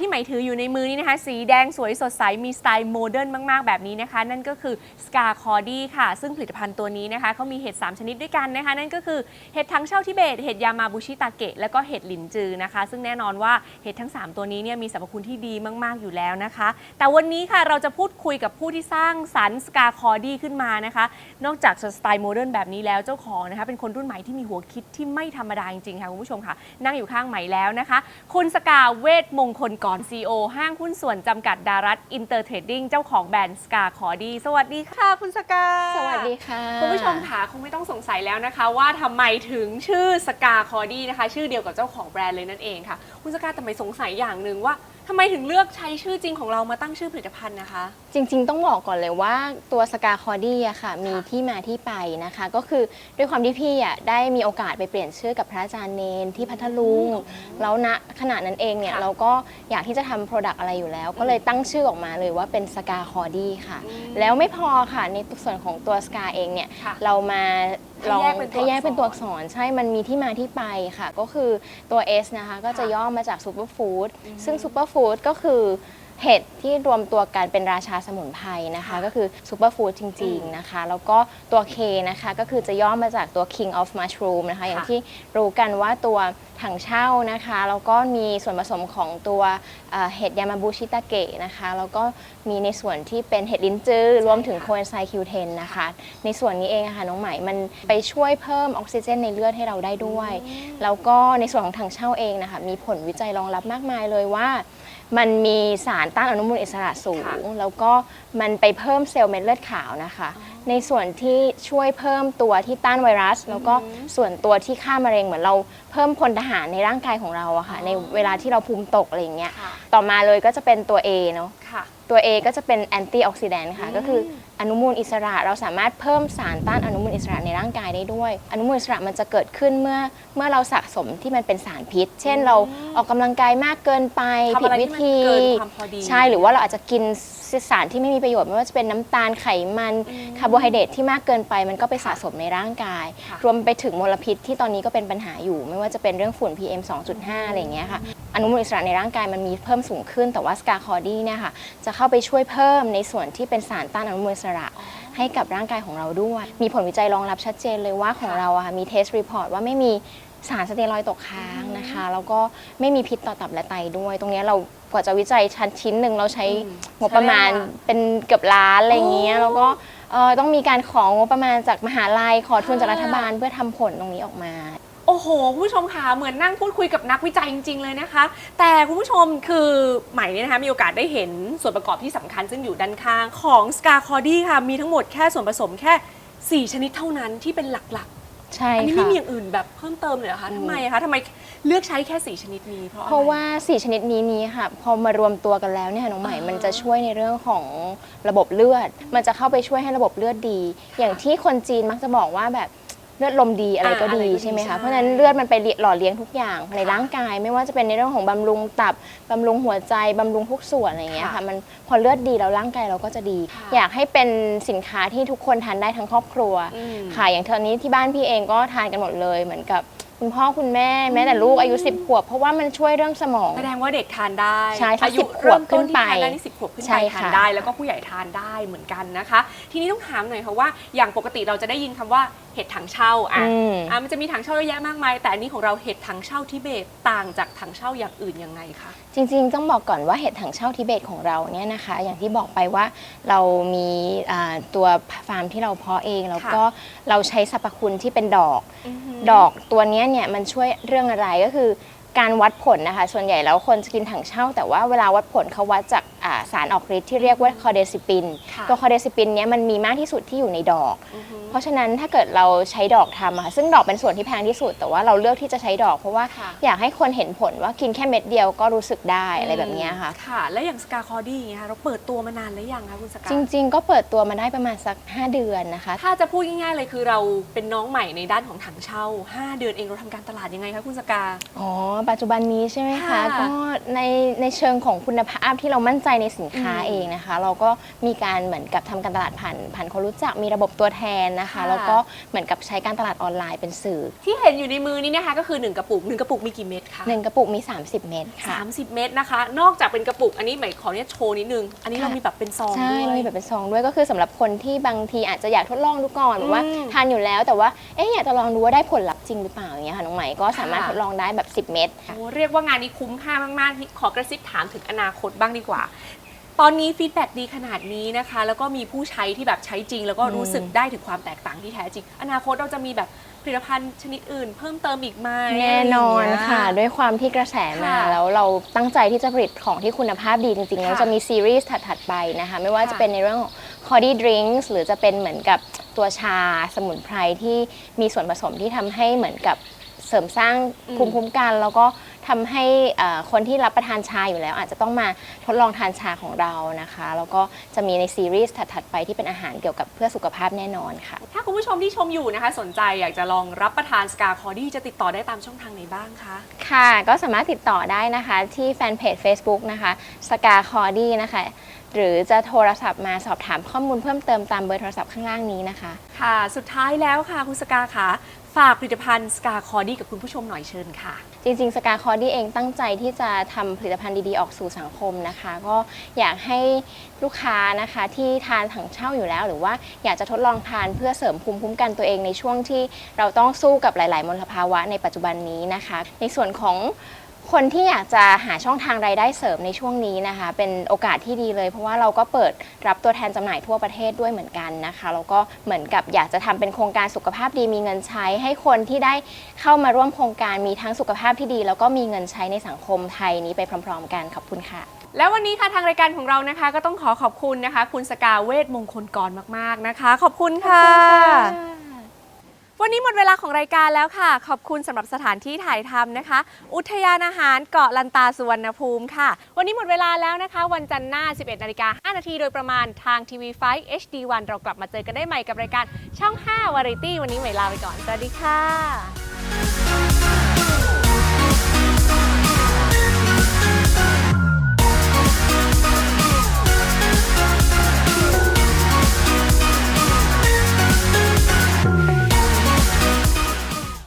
ที่ไหมายถืออยู่ในมือนี้นะคะ สีแดงสวยสดใส มีสไตล์โมเดิร์นมาก ๆ แบบนี้นะคะ นั่นก็คือสกาคอดี้ค่ะ ซึ่งผลิตภัณฑ์ตัวนี้นะคะเขามีเห็ด 3 ชนิดด้วยกันนะคะ นั่นก็คือเห็ดทั้งเช่าทิเบต เห็ดยามาบุชิตาเกะ แล้วก็เห็ดหลินจือนะคะ ซึ่งแน่นอนว่าเห็ดทั้ง 3 ตัวนี้เนี่ยมีสรรพคุณที่ดีมาก ๆ อยู่แล้วนะคะ แต่วันนี้ค่ะเราจะพูดคุยกับผู้ที่สร้างสรรค์สกาคอดี้ขึ้นมานะคะ นอกจากสไตล์โมเดิร์นแบบนี้แล้วเจ้าของนะคะเป็นคนรุ่นใหม่ที่มีหัวคิดที่ไม่ธรรมดาจริงๆค่ะคุณผู้ชมค่ะ นั่งอยู่ข้างใหม่แล้วนะคะ คุณสกาเวทมงคลก่อน CEO ห้างหุ้นส่วนจำกัดดารัตอินเตอร์เทรดดิ้งเจ้าของแบรนด์สกาคอดี สวัสดีค่ะ คุณสกา สวัสดีค่ะ คุณผู้ชมค่ะคงไม่ต้องสงสัยแล้วนะคะ ว่าทำไมถึงชื่อสกาคอดี้นะคะ ชื่อเดียวกับเจ้าของแบรนด์เลยนั่นเองค่ะ คุณสกาแต่ไม่สงสัยอย่างหนึ่งว่า ทำไมถึงเลือกใช้ชื่อจริงของเรามาตั้งชื่อผลิตภัณฑ์นะคะ จริงๆ ต้องบอกก่อนเลยว่าตัวสกาคอดี้อะค่ะ มีที่มาที่ไปนะคะ ก็คือด้วยความที่พี่อะได้มีโอกาสไปเปลี่ยนชื่อกับพระอาจารย์เนนที่พัทลุง แล้วณขณะนั้นเองเนี่ย ค่ะเราก็อยากที่จะทำโปรดักต์อะไรอยู่แล้ว ก็เลยตั้งชื่อออกมาเลยว่าเป็นสกาคอดี้ค่ะอืมแล้วไม่พอค่ะในส่วนของตัวสกาเองเนี่ย ค่ะ เรามา ลองให้แยกเป็นตัวให้แยกเป็นตัวอัอักกษษรรใช่มันมีที่มาที่ไปค่ะ ก็คือตัว S นะคะ ก็จะค่ะย่อมาจากซูเปอร์ฟู้ดอืมซึ่งซูเปอร์ฟู้ดก็คือ เห็ดที่รวมตัวกันเป็นราชาสมุนไพรนะคะค่ะก็คือซูเปอร์ฟู้ดจริง ๆนะคะ แล้วก็ตัว K นะคะก็คือจะย่อมาจากตัว King of Mushroom นะคะ อย่างที่รู้กันว่าตัวถังเช่านะคะ แล้วก็มีส่วนผสมของตัวเอ่อเห็ดยามาบุชิตาเกะนะคะ แล้วก็มีในส่วนที่เป็นเห็ดลิ้นจื้อรวมถึงโคเอนไซคิวเทนนะคะ ในส่วนนี้เองอะค่ะน้องไหมมันไปช่วยเพิ่มออกซิเจนในเลือดให้เราได้ด้วย แล้วก็ในส่วนของถังเช่าเองนะคะ มีผลวิจัยรองรับมากมายเลยว่า มันมีสารต้านอนุมูลอิสระสูง แล้วก็มันไปเพิ่มเซลล์เม็ดเลือดขาวนะคะ ในส่วนที่ช่วยเพิ่มตัวที่ต้านไวรัส แล้วก็ส่วนตัวที่ฆ่ามะเร็งเหมือนเราเพิ่มพลทหารในร่างกายของเราอะค่ะ ในเวลาที่เราภูมิตกอะไรอย่างเงี้ยค่ะต่อมาเลยก็จะเป็นตัว A เนาะค่ะ ตัว A ก็จะเป็นแอนตี้ออกซิแดนต์ค่ะอืมก็คืออนุมูลอิสระเราสามารถเพิ่มสารต้านอนุมูลอิสระในร่างกายได้ด้วย อนุมูลอิสระมันจะเกิดขึ้นเมื่อเมื่อเราสะสมที่มันเป็นสารพิษ เช่นเราออกกำลังกายมากเกินไปทำผิดอะไรวิที่มันธีเกินความพอดี ใช่หรือว่าเราอาจจะกิน สารที่ไม่มีประโยชน์ไม่ว่าจะเป็นน้ำตาลไขมันคาร์โบไฮเดรตที่มากเกินไปมันก็ไปสะสมในร่างกาย ค่ะ รวมไปถึงมลพิษที่ตอนนี้ก็เป็นปัญหาอยู่ ไม่ว่าจะเป็นเรื่องฝุ่น PM 2.5 อะไรอย่างเงี้ยค่ะ อนุมูลอิสระในร่างกายมันมีเพิ่มสูงขึ้น แต่ว่าสกาคอดี้เนี่ยค่ะจะเข้าไปช่วยเพิ่มในส่วนที่เป็นสารต้านอนุมูลอิสระ ให้กับร่างกายของเราด้วย มีผลวิจัยรองรับชัดเจนเลยว่าของเราอะค่ะมีเทสรีพอร์ตว่าไม่มี สารสเตียรอยด์ตกค้างนะคะแล้วก็ไม่มีพิษต่อตับและไตด้วย ตรงเนี้ยเรากว่าจะวิจัยชั้นชิ้นหนึ่งเราใช้อืมงบประมาณใช่ค่ะเป็นเกือบล้านอะไรอย่างเงี้ยโอ้แล้วก็เอ่อต้องมีการของงบประมาณจากมหาลัยขอทุนจากค่ะรัฐบาลเพื่อทำผลตรงนี้ออกมา โอ้โหคุณผู้ชมค่ะเหมือนนั่งพูดคุยกับนักวิจัยจริง ๆ เลยนะคะ แต่คุณผู้ชมคือใหม่เนี่ยนะคะมีโอกาสได้เห็นส่วนประกอบที่สำคัญซึ่งอยู่ด้านข้างของสกาคอดี้ค่ะมีทั้งหมดแค่ส่วนผสมแค่ 4 ชนิดเท่านั้นที่เป็นหลัก ใช่ๆอันนี้ค่ะไม่มีอย่างอื่นแบบเพิ่มเติมเลยเหรอคะทำไมอะคะทำไมเลือกใช้แค่4ชนิดนี้เพราะอไเพราะว่า 4 ชนิดนี้นี้ค่ะ พอมารวมตัวกันแล้วเนี่ยน้องใหม่อ่าฮะมันจะช่วยในเรื่องของระบบเลือด มันจะเข้าไปช่วยให้ระบบเลือดดี อย่างที่คนจีนมักจะบอกว่าแบบ เลือดลมดีอะไรก็อ่าอะไรดีก็ดีใช่ไหมใช่คะ เพราะฉะนั้นเลือดมันไปหล่อเลี้ยงทุกอย่างในร่างกาย ไม่ว่าจะเป็นในเรื่องของบำรุงตับบำรุงหัวใจบำรุงทุกส่วนอะไรอย่างเงี้ยค่ะค่ะมันพอเลือดดีแล้วร่างกายเราก็จะดีค่ะอยากให้เป็นสินค้าที่ทุกคนทานได้ทั้งครอบครัวอืมค่ะอย่างตอนนี้ที่บ้านพี่เองก็ทานกันหมดเลยเหมือนกับคุณพ่อคุณแม่แม้แต่ลูกอายุ 10 ขวบ เพราะว่ามันช่วยเรื่องสมองแสดงว่าเด็กทานได้ใช่ค่ะอายุ10ขวบเริ่มต้นที่ขึ้นไปทานได้นี่สิบขวบขึ้นใช่ไปค่ะทานได้ แล้วก็ผู้ใหญ่ทานได้เหมือนกันนะคะ ทีนี้ต้องถามหน่อยค่ะว่าอย่างปกติเราจะได้ยินคำว่า เห็ดถังเช่าอะอืม อะมันจะมีถังเช่าเยอะแยะมากมาย แต่อันนี้ของเราเห็ดถังเช่าทิเบตต่างจากถังเช่าอย่างอื่นยังไงคะ จริงๆ ต้องบอกก่อนว่าเห็ดถังเช่าทิเบตของเราเนี่ยนะคะ อย่างที่บอกไปว่าเรามีอ่าตัวฟาร์มที่เราเพาะเองแล้วก็เราใช้สรรพคุณที่เป็นดอก ดอกตัวเนี้ยเนี่ยมันช่วยเรื่องอะไรก็คือการวัดผลนะคะ ส่วนใหญ่แล้วคนจะกินถังเช่า แต่ว่าเวลาวัดผลเขาวัดจากอ่า สารออกฤทธิ์ที่เรียกว่าคอเดซิปินค่ะตัวคอเดซิปินเนี้ยมันมีมากที่สุดที่อยู่ในดอกอือฮึเพราะฉะนั้นถ้าเกิดเราใช้ดอกทำอะค่ะซึ่งดอกเป็นส่วนที่แพงที่สุด แต่ว่าเราเลือกที่จะใช้ดอก เพราะว่าค่ะอยากให้คนเห็นผลว่ากินแค่เม็ดเดียวก็รู้สึกได้อะไรแบบเนี้ยค่ะ ค่ะ แล้วอย่างสกาคอดี้อย่างเงี้ยค่ะเราเปิดตัวมานานหรือยังคะคุณสกาจริง ๆ ก็เปิดตัวมาได้ประมาณสัก 5 เดือนนะคะ ถ้าจะพูดง่ายๆเลยคือเราเป็นน้องใหม่ในด้านของถังเช่า 5 เดือนเองเราทำการตลาดยังไงคะคุณสกาอ๋อปัจจุบันนี้ใช่ไหมคะค่ะก็ในในเชิงของคุณภาพอัพที่เรามั่นใจในสินค้าอืมเองนะคะ เราก็มีการเหมือนกับทำการตลาดผ่านผ่านคนรู้จักมีระบบตัวแทนนะคะค่ะแล้วก็เหมือนกับใช้การตลาดออนไลน์เป็นสื่อ ที่เห็นอยู่ในมือนี้นะคะก็คือ 1 กระปุก 1 กระปุกมีกี่เม็ดคะหนึ่งกระปุกมี 30 เม็ดค่ะ30 เม็ดนะคะ นอกจากเป็นกระปุกอันนี้หมายขอเนี่ยโชว์นิดนึง อันนี้เราค่ะมีแบบเป็นซองใช่ด้วยเรามีแบบเป็นซองด้วยก็คือสำหรับคนที่บางทีอาจจะอยากทดลองดูก่อนแบบว่าอืมทานอยู่แล้วแต่ว่าเอ๊ะอยากจะลองดูว่าได้ผลลัพธ์จริงหรือเปล่าอย่างเงี้ยค่ะน้องใหม่ก็สามารถค่ะทดลองได้แบบ 10 เม็ดโอ้เรียกว่างานนี้คุ้มค่ามากๆขอกระซิบถามถึงอนาคตบ้างดีกว่า ตอนนี้ฟีดแบ็ดีขนาดนี้นะคะ แล้วก็มีผู้ใช้ที่แบบใช้จริง แล้วก็รู้สึกได้ถึงความแตกต่างที่แท้จริง อนาคตเราจะมีแบบผลิตภัณฑ์ชนิดอื่น เพิ่มเติมอีกไหมแน่นอนอะไรอย่างเงี้ยค่ะ ด้วยความที่กระแสมาค่ะแล้วเราตั้งใจที่จะผลิตของที่คุณภาพดีจริงๆค่ะแล้วจะมีซีรีส์ถัดๆไปนะคะ ไม่ว่าค่ะจะเป็นในเรื่องของ c o d y Drinks หรือจะเป็นเหมือนกับตัวชาสมุนไพรที่มีส่วนผสมที่ทำให้เหมือนกับเสริมสร้างอืมภูมิคุ้มกัน แล้วก็ ทำให้เอ่อคนที่รับประทานชาอยู่แล้ว อาจจะต้องมาทดลองทานชาของเรานะคะ แล้วก็จะมีในซีรีส์ถัดๆไปที่เป็นอาหารเกี่ยวกับเพื่อสุขภาพแน่นอนค่ะ ถ้าคุณผู้ชมที่ชมอยู่นะคะ สนใจอยากจะลองรับประทานสกาคอดี้จะติดต่อได้ตามช่องทางไหนบ้างคะค่ะก็สามารถติดต่อได้นะคะที่แฟนเพจ Facebook นะคะสกาคอดี้นะคะหรือจะโทรศัพท์มาสอบถามข้อมูลเพิ่มเติมตามเบอร์โทรศัพท์ข้างล่างนี้นะคะ ค่ะ สุดท้ายแล้วค่ะคุณสกาค่ะ ฝากผลิตภัณฑ์สกาคอดี้กับคุณผู้ชมหน่อยเชิญค่ะ จริงๆสกาคอดี้เองตั้งใจที่จะทำผลิตภัณฑ์ดีๆ ออกสู่สังคมนะคะ ก็อยากให้ลูกค้านะคะที่ทานถังเช่าอยู่แล้ว หรือว่าอยากจะทดลองทานเพื่อเสริมภูมิคุ้มกันตัวเองในช่วงที่เราต้องสู้กับหลาย ๆ มลภาวะในปัจจุบันนี้นะคะ ในส่วนของ คนที่อยากจะหาช่องทางรายได้เสริมในช่วงนี้นะคะ เป็นโอกาสที่ดีเลย เพราะว่าเราก็เปิดรับตัวแทนจำหน่ายทั่วประเทศด้วยเหมือนกันนะคะแล้วก็เหมือนกับอยากจะทำเป็นโครงการสุขภาพดีมีเงินใช้ ให้คนที่ได้เข้ามาร่วมโครงการมีทั้งสุขภาพที่ดี แล้วก็มีเงินใช้ในสังคมไทยนี้ไปพร้อม ๆ กันขอบคุณค่ะแล้ววันนี้ค่ะทางรายการของเรานะคะ ก็ต้องขอขอบคุณนะคะ คุณสกาเวทมงคลกรมาก ๆนะคะ ขอบคุณค่ะ วันนี้หมดเวลาของรายการแล้วค่ะ ขอบคุณสำหรับสถานที่ถ่ายทำนะคะ อุทยานอาหารเกาะลันตาสุวรรณภูมิค่ะ วันนี้หมดเวลาแล้วนะคะ วันจันทร์หน้า 11นาฬิกา5นาทีโดยประมาณทางทีวี5 HD1 เรากลับมาเจอกันได้ใหม่กับรายการช่อง5 Variety วันนี้หมยลาไปก่อน สวัสดีค่ะ